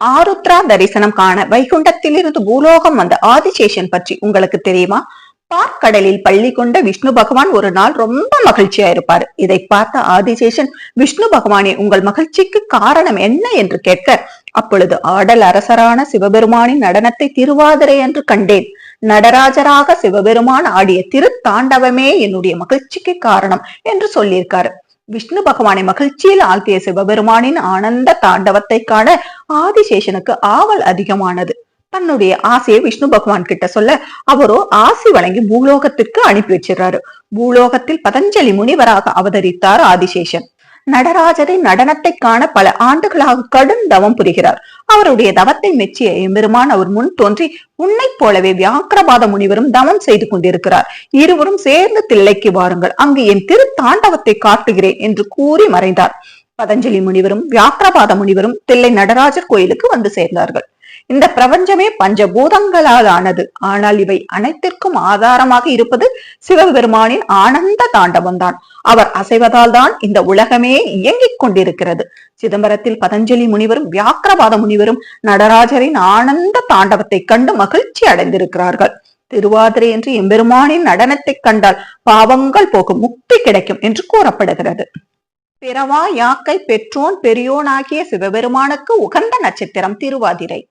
ஆருத்ரா தரிசனம் காண வைகுண்டத்திலிருந்து பூலோகம் வந்த ஆதிசேஷன் பற்றி உங்களுக்கு தெரியுமா? பார்க்கடலில் பள்ளி கொண்ட விஷ்ணு பகவான் ஒரு நாள் ரொம்ப மகிழ்ச்சியா இருப்பாரு. இதை பார்த்த ஆதிசேஷன் விஷ்ணு பகவானே உங்கள் மகிழ்ச்சிக்கு காரணம் என்ன என்று கேட்க அப்பொழுது ஆடல் அரசரான சிவபெருமானின் நடனத்தை திருவாதிரை என்று கண்டேன். நடராஜராக சிவபெருமான் ஆடிய திருத்தாண்டவமே என்னுடைய மகிழ்ச்சிக்கு காரணம் என்று சொல்லியிருக்காரு. விஷ்ணு பகவானை மகிழ்ச்சியில் ஆழ்த்திய சிவபெருமானின் ஆனந்த தாண்டவத்தை காண ஆதிசேஷனுக்கு ஆவல் அதிகமானது. தன்னுடைய ஆசையை விஷ்ணு பகவான் கிட்ட சொல்ல அவரோ ஆசி வழங்கி பூலோகத்திற்கு அனுப்பி வச்சிடறாரு பூலோகத்தில் பதஞ்சலி முனிவராக அவதரித்தார் ஆதிசேஷன். நடராஜரின் நடனத்தை காண பல ஆண்டுகளாக கடும் தவம் புரிகிறார். அவருடைய தவத்தை மெச்சிய எம்பெருமான் அவர் முன் தோன்றி உன்னைப் போலவே வியாக்கிரபாத முனிவரும் தவம் செய்து கொண்டிருக்கிறார். இருவரும் சேர்ந்து தில்லைக்கு வாருங்கள். அங்கு என் திரு தாண்டவத்தை காட்டுகிறேன் என்று கூறி மறைந்தார். பதஞ்சலி முனிவரும் வியாக்கிரபாத முனிவரும் தில்லை நடராஜர் கோயிலுக்கு வந்து சேர்ந்தார்கள். இந்த பிரபஞ்சமே பஞ்சபூதங்களால் ஆனது ஆனால் இவை அனைத்திற்கும் ஆதாரமாக இருப்பது சிவபெருமானின் ஆனந்த தாண்டவம் தான் அவர் அசைவதால் தான் இந்த உலகமே இயங்கிக் கொண்டிருக்கிறது. சிதம்பரத்தில் பதஞ்சலி முனிவரும் வியாக்கிரபாத முனிவரும் நடராஜரின் ஆனந்த தாண்டவத்தை கண்டு மகிழ்ச்சி அடைந்திருக்கிறார்கள். திருவாதிரை என்று எம்பெருமானின் நடனத்தை கண்டால் பாவங்கள் போகும் முக்தி கிடைக்கும் என்று கூறப்படுகிறது. பிறவா யாக்கை பெற்றோன் பெரியோனாகிய சிவபெருமானுக்கு உகந்த நட்சத்திரம் திருவாதிரை.